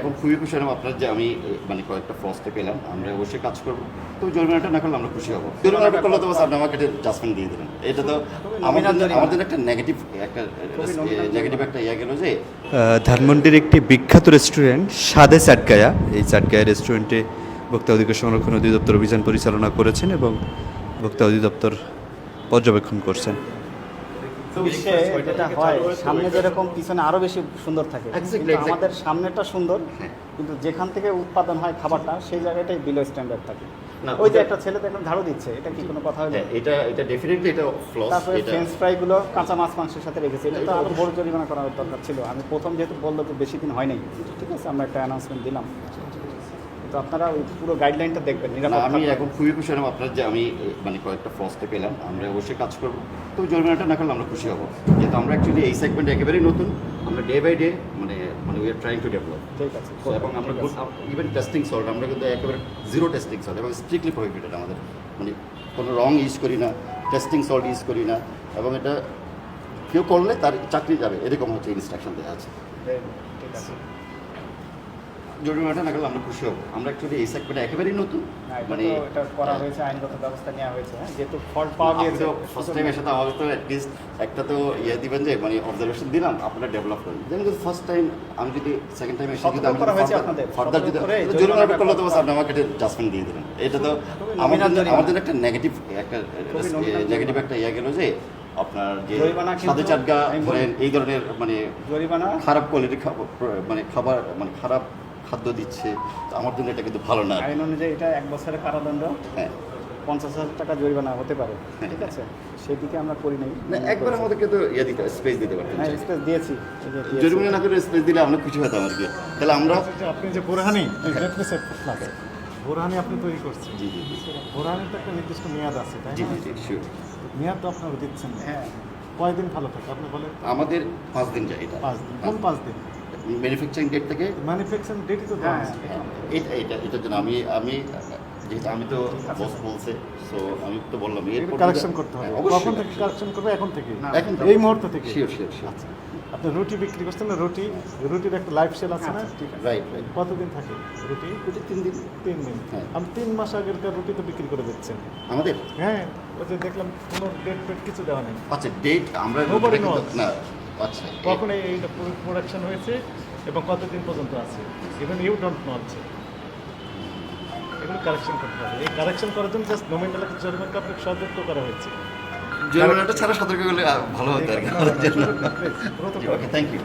এখন খুবই খুশি হলাম আপনার যে আমি মানে কয়েকটা ফ্রস্টে পেলাম আমরা অবশ্যই কাজ করব। তো জরিমানাটা না করলে আমরা খুশি হব। জরিমানাটা করলে তো বাস আপনি আমাকে জাজমেন্ট দিয়ে দিলেন। এটা তো আমাদের আমাদের একটা নেগেটিভ একটা নেগেটিভ একটা ইয়ে গেল যে আহ, ধানমন্ডির একটি বিখ্যাত রেস্টুরেন্ট সাদে চাটগায়া এই চাটগায়া রেস্টুরেন্টে ভোক্তা অধিকার সংরক্ষণ অধিদপ্তর অভিযান পরিচালনা করেছেন এবং ভোক্তা অধিদপ্তর পর্যবেক্ষণ করছেন। বিশ্বে যেটা হয় সামনে যেরকম পিছনে আরও বেশি সুন্দর থাকে. আমাদের সামনেটা সুন্দর হ্যাঁ। কিন্তু যেখান থেকে উৎপাদন হয় খাবারটা সেই জায়গাটাই বিলো স্ট্যান্ডার্ড থাকে। ওই যে একটা ছেলে দেখলাম ঝাড়ু দিচ্ছে এটা কি কোনো কথা হলো? হ্যাঁ, এটা এটা ডেফিনেটলি এটা ফ্লস তারপরে ফ্রেঞ্চ ফ্রাই গুলো কাঁচা মাছ মাংসের সাথে রেখেছে এটা তো আরও বড় জরিমানা করার দরকার ছিল। আমি প্রথম যেহেতু বলল যে বেশি দিন হয় নাই ঠিক আছে আমরা একটা অ্যানাউন্সমেন্ট দিলাম। তো আপনারা ওই পুরো গাইডলাইনটা দেখবেন আমি এখন খুবই খুশি হলাম আপনার যে আমি মানে কয়েকটা ফ্রস্টে পেলাম আমরা অবশ্যই কাজ করব। তো জরিমানাটা না করলে আমরা খুশি হব। যেহেতু আমরা অ্যাকচুয়ালি এই সেগমেন্ট একেবারেই নতুন আমরা ডে বাই ডে মানে মানে we are trying to develop ঠিক আছে এবং আমরা। ইভেন টেস্টিং সল্ট আমরা কিন্তু একেবারে জিরো টেস্টিং সল্ট এবং স্ট্রিক্টলি প্রহিবিটেড আমাদের। মানে কোনো রং ইউজ করি না টেস্টিং সল্ট ইউজ করি না এবং এটা কেউ করলে তার চাকরি যাবে এরকম হচ্ছে ইনস্ট্রাকশন দেওয়া আছে। ঠিক আছে। জরিমানাটা না করলে আমরা খুশি হব। আমরা অ্যাকচুয়ালি এই একেবারেই নতুন মানে এটা করা হয়েছে আইনগত ব্যবস্থা নেওয়া হয়েছে হ্যাঁ, যেহেতু ফল্ট পাওয়া গিয়েছে। ফার্স্ট টাইম এসে তো আমাদের তো অ্যাটলিস্ট একটা তো ইয়ে দিবেন যে মানে অবজারভেশন দিলাম আপনারা ডেভেলপ করেন। যেমন ফার্স্ট টাইম আমি যদি সেকেন্ড টাইম এসে যদি আমি। ফার্দার যদি জরিমানাটা করলে তো আপনি আমাকে জাজমেন্ট দিয়ে দিলেন। এটা তো আমাদের। আমাদের একটা নেগেটিভ একটা নেগেটিভ একটা ইয়ে গেল যে আপনার যে চাটগা এই ধরনের মানে খারাপ কোয়ালিটির খাবার মানে খাবার মানে খারাপ খাদ্য দিচ্ছে তো আমার জন্য এটা কিন্তু ভালো না। আইন অনুযায়ী এটা এক বছরের কারাদণ্ড। হ্যাঁ। পঞ্চাশ হাজার টাকা জরিমানা হতে পারে। ঠিক আছে? সেদিকে আমরা করি নাই। না একবার আমাদেরকে তো ইয়ে দিতে স্পেস দিতে পারতেন হ্যাঁ স্পেস দিয়েছি। জরিমানা না করে স্পেস দিলে আমরা খুশি হতাম আর কি। তাহলে আমরা যে আপনি যে বোরহানি বোরহানি আপনি তৈরি করছেন। জি জি জি। বোরহানির তো একটা নির্দিষ্ট মেয়াদ আছে তাই জি জি শিওর মেয়াদ তো আপনারা দিচ্ছেন হ্যাঁ। কয়দিন ভালো থাকে? আপনি বলেন। আমাদের পাঁচ দিন যায় এটা। পাঁচ দিন। কোন পাঁচ দিন? ম্যানুফ্যাকচারিং ডেট থেকে? ম্যানুফ্যাকচারিং ডেটই তো হ্যাঁ হ্যাঁ, এটা এটা এটার জন্য আমি আমি যেহেতু আমি তো বস বলছে সো আমি তো বললাম এটা কারেকশন করতে হবে। হ্যাঁ, কখন থেকে কারেকশন করবে? এখন থেকে। এখন এই মুহূর্ত থেকে। শিওর শিওর শিওর আচ্ছা। আপনি রুটি বিক্রি করছেন না? রুটি রুটির একটা লাইফ সেল আছে না? আচ্ছা, ঠিক আছে। রাইট রাইট কতদিন থাকে রুটি? এটা তিন দিন। তিন দিন। হ্যাঁ। আপনি তিন মাস আগেরকার রুটি তো বিক্রি করে দিচ্ছেন। আমাদের? হ্যাঁ। ওই যে দেখলাম কোনো ডেট ফেট কিছু দেওয়া নেই। আচ্ছা ডেট আমরা. না। আচ্ছা কখন এই এইটা প্রোডাকশন হয়েছে এবং কতদিন পর্যন্ত আছে? ইভেন ইউ ডোন্ট নো আছে। এগুলো কারেকশন করতে হবে। এই কারেকশন করার জন্য জাস্ট নোমেন্টাল জরিমানাকে আপনাকে সতর্ক করা হয়েছে। জরিমানাটা ছাড়া সতর্ক করলে ভালো হতো আর কি। Thank you